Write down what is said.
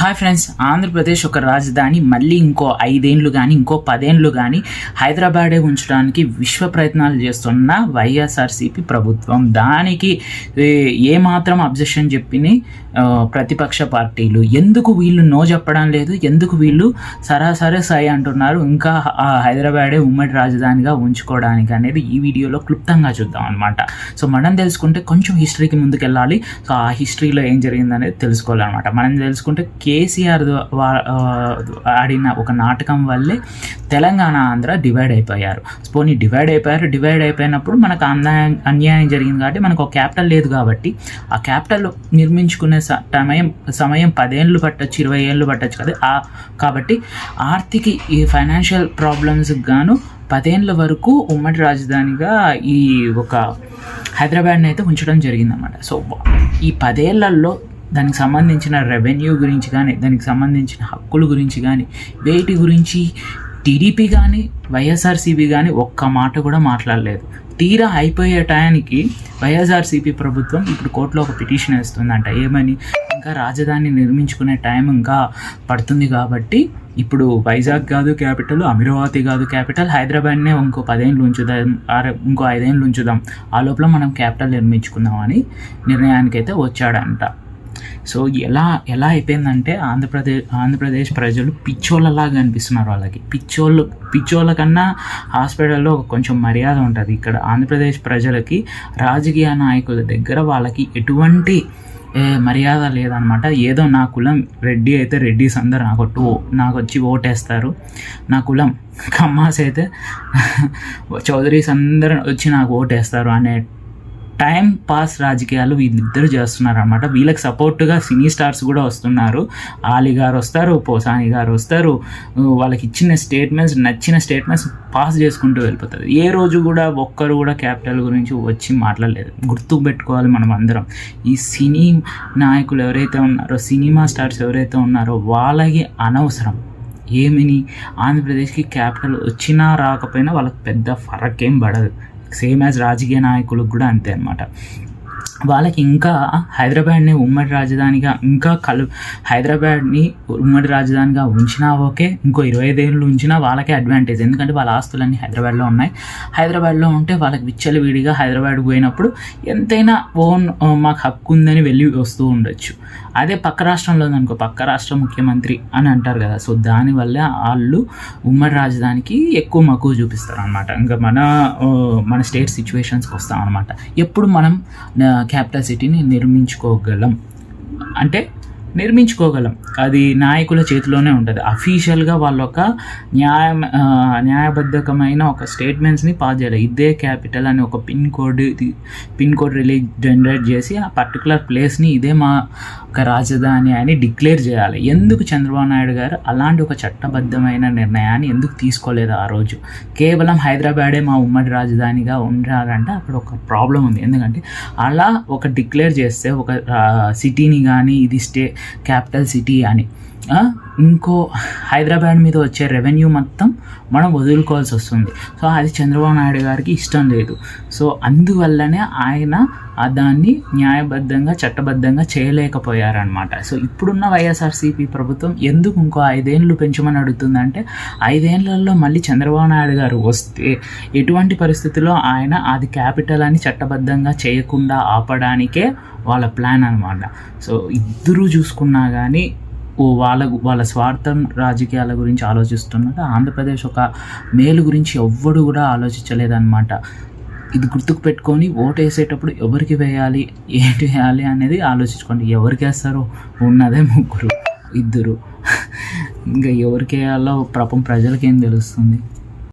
Hi friends Andhra Pradesh ఒక రాజధాని మళ్ళీ ఇంకో ఐదేండ్లు కానీ ఇంకో పదేండ్లు కానీ హైదరాబాదే ఉంచడానికి విశ్వ ప్రయత్నాలు చేస్తున్న వైఎస్ఆర్సీపీ ప్రభుత్వం. దానికి ఏ, ఏమాత్రం అబ్జెక్షన్ చెప్పిన ప్రతిపక్ష పార్టీలు. ఎందుకు వీళ్ళు నో చెప్పడం లేదు? ఎందుకు వీళ్ళు సరాసరే సై అంటున్నారు? ఇంకా ఆ హైదరాబాదే ఉమ్మడి రాజధానిగా ఉంచుకోవడానికి అనేది ఈ వీడియోలో క్లుప్తంగా చూద్దాం అనమాట సో మనం తెలుసుకుంటే కొంచెం హిస్టరీకి ముందుకెళ్ళాలి. సో ఆ హిస్టరీలో ఏం జరిగిందనేది తెలుసుకోవాలన్నమాట. మనం తెలుసుకుంటే కేసీఆర్ ఆడిన ఒక నాటకం వల్లే తెలంగాణ ఆంధ్ర డివైడ్ అయిపోయారు. పోనీ డివైడ్ అయిపోయారు డివైడ్ అయిపోయినప్పుడు మనకు అన్యాయం అన్యాయం జరిగింది కాబట్టి మనకు ఒక క్యాపిటల్ లేదు కాబట్టి ఆ క్యాపిటల్ నిర్మించుకునే సమయం సమయం పదేళ్ళు పట్టచ్చు ఇరవై ఏళ్ళు పట్టచ్చు కదా. కాబట్టి ఆర్థిక ఈ ఫైనాన్షియల్ ప్రాబ్లమ్స్కి గాను పదేళ్ళ వరకు ఉమ్మడి రాజధానిగా ఈ ఒక హైదరాబాద్ని అయితే ఉంచడం జరిగిందన్నమాట. సో ఈ పదేళ్ళలో దానికి సంబంధించిన రెవెన్యూ గురించి కానీ దానికి సంబంధించిన హక్కుల గురించి కానీ వేటి గురించి టీడీపీ కానీ వైఎస్ఆర్సీపీ కానీ ఒక్క మాట కూడా మాట్లాడలేదు. తీరా అయిపోయే టయానికి వైఎస్ఆర్సీపీ ప్రభుత్వం ఇప్పుడు కోర్టులో ఒక పిటిషన్ వేస్తుందంట. ఏమని? ఇంకా రాజధాని నిర్మించుకునే టైం ఇంకా పడుతుంది కాబట్టి ఇప్పుడు వైజాగ్ కాదు క్యాపిటల్ అమరావతి కాదు క్యాపిటల్ హైదరాబాద్నే ఇంకో పదేళ్ళు ఉంచుదాం ఇంకో ఐదేళ్ళు ఉంచుదాం. ఆ లోపల మనం క్యాపిటల్ నిర్మించుకుందాం అని నిర్ణయానికైతే వచ్చాడంట. సో ఎలా ఎలా అయిపోయిందంటే ఆంధ్రప్రదేశ్ ఆంధ్రప్రదేశ్ ప్రజలు పిచ్చోళ్ళలాగా అనిపిస్తున్నారు వాళ్ళకి. పిచ్చోళ్ళు పిచ్చోళ్ళ కన్నా హాస్పిటల్లో కొంచెం మర్యాద ఉంటుంది. ఇక్కడ ఆంధ్రప్రదేశ్ ప్రజలకి రాజకీయ నాయకుల దగ్గర వాళ్ళకి ఎటువంటి మర్యాద లేదనమాట. ఏదో నా కులం రెడ్డి అయితే రెడ్డిస్ అందరు నాకు ఒట్టు నాకు వచ్చి ఓటేస్తారు. నా కులం కమ్మాస్ అయితే చౌదరీస్ అందరూ వచ్చి నాకు ఓటేస్తారు అనే టైం పాస్ రాజకీయాలు వీళ్ళిద్దరు చేస్తున్నారు అనమాట వీళ్ళకి సపోర్ట్గా సినీ స్టార్స్ కూడా వస్తున్నారు. ఆలీ గారు వస్తారు పోసాని గారు వస్తారు. వాళ్ళకి ఇచ్చిన స్టేట్మెంట్స్ నచ్చిన స్టేట్మెంట్స్ పాస్ చేసుకుంటూ వెళ్ళిపోతుంది ఏ రోజు కూడా ఒక్కరు కూడా క్యాపిటల్ గురించి వచ్చి మాట్లాడలేదు. గుర్తుకు పెట్టుకోవాలి మనం అందరం. ఈ సినీ నాయకులు ఎవరైతే ఉన్నారో సినిమా స్టార్స్ ఎవరైతే ఉన్నారో వాళ్ళకి అనవసరం. ఏమిని? ఆంధ్రప్రదేశ్కి క్యాపిటల్ వచ్చినా రాకపోయినా వాళ్ళకి పెద్ద ఫరక్ ఏం పడదు. సేమ్ యాజ్ రాజకీయ నాయకులకు కూడా అంతే అనమాట వాళ్ళకి ఇంకా హైదరాబాద్ని ఉమ్మడి రాజధానిగా ఇంకా కలు హైదరాబాద్ని ఉమ్మడి రాజధానిగా ఉంచినా ఓకే ఇంకో ఇరవై ఐదేళ్ళు ఉంచినా వాళ్ళకే అడ్వాంటేజ్ ఎందుకంటే వాళ్ళ ఆస్తులన్నీ హైదరాబాద్లో ఉన్నాయి. హైదరాబాద్లో ఉంటే వాళ్ళకి విచ్చలవిడిగా హైదరాబాద్ పోయినప్పుడు ఎంతైనా ఓన్ మాకు హక్కు ఉందని వెళ్ళి వస్తూ ఉండొచ్చు. అదే పక్క రాష్ట్రంలో అనుకో పక్క రాష్ట్ర ముఖ్యమంత్రి అని అంటారు కదా. సో దానివల్ల వాళ్ళు ఉమ్మడి రాజధానికి ఎక్కువ మక్కువ చూపిస్తారు అనమాట ఇంకా మన మన స్టేట్ సిచ్యువేషన్స్కి వస్తాం అనమాట ఎప్పుడు మనం క్యాపిటల్ సిటీని నిర్మించుకోగలం. అంటే నిర్మించుకోగలం. అది నాయకుల చేతిలోనే ఉంటుంది. అఫీషియల్గా వాళ్ళ ఒక న్యాయ న్యాయబద్ధకమైన ఒక స్టేట్మెంట్స్ని పాస్ చేయాలి. ఇదే క్యాపిటల్ అని ఒక pin code pin code release generate చేసి ఆ పర్టికులర్ ప్లేస్ని ఇదే మా ఒక రాజధాని అని డిక్లేర్ చేయాలి. ఎందుకు చంద్రబాబు నాయుడు గారు అలాంటి ఒక చట్టబద్ధమైన నిర్ణయాన్ని ఎందుకు తీసుకోలేదు ఆ రోజు? కేవలం హైదరాబాదే మా ఉమ్మడి రాజధానిగా ఉండాలంటే అక్కడ ఒక ప్రాబ్లం ఉంది. ఎందుకంటే అలా ఒక డిక్లేర్ చేస్తే ఒక సిటీని కానీ ఇది స్టే క్యాపిటల్ సిటీ అని ఇంకో హైదరాబాద్ మీద వచ్చే రెవెన్యూ మొత్తం మనం వదులుకోవాల్సి వస్తుంది. సో అది చంద్రబాబు నాయుడు గారికి ఇష్టం లేదు. సో అందువల్లనే ఆయన దాన్ని న్యాయబద్ధంగా చట్టబద్ధంగా చేయలేకపోయారనమాట సో ఇప్పుడున్న వైఎస్ఆర్సీపీ ప్రభుత్వం ఎందుకు ఇంకో ఐదేళ్ళు పెంచమని అడుగుతుందంటే ఐదేళ్ళలో మళ్ళీ చంద్రబాబు నాయుడు గారు వస్తే ఎటువంటి పరిస్థితుల్లో ఆయన అది క్యాపిటల్ అని చట్టబద్ధంగా చేయకుండా ఆపడానికే వాళ్ళ ప్లాన్ అనమాట సో ఇద్దరూ చూసుకున్నా కానీ వాళ్ళ వాళ్ళ స్వార్థం రాజకీయాల గురించి ఆలోచిస్తున్నారు ఆంధ్రప్రదేశ్ ఒక మేలు గురించి ఎవ్వడు కూడా ఆలోచించలేదన్నమాట. ఇది గుర్తుకు పెట్టుకొని ఓటు వేసేటప్పుడు ఎవరికి వేయాలి ఏంటి వేయాలి అనేది ఆలోచించుకోండి. ఎవరికి వేస్తారో ఉన్నదే ముగ్గురు ఇద్దరు. ఇంకా ఎవరికి వేయాలో ప్రపం ప్రజలకేం తెలుస్తుంది?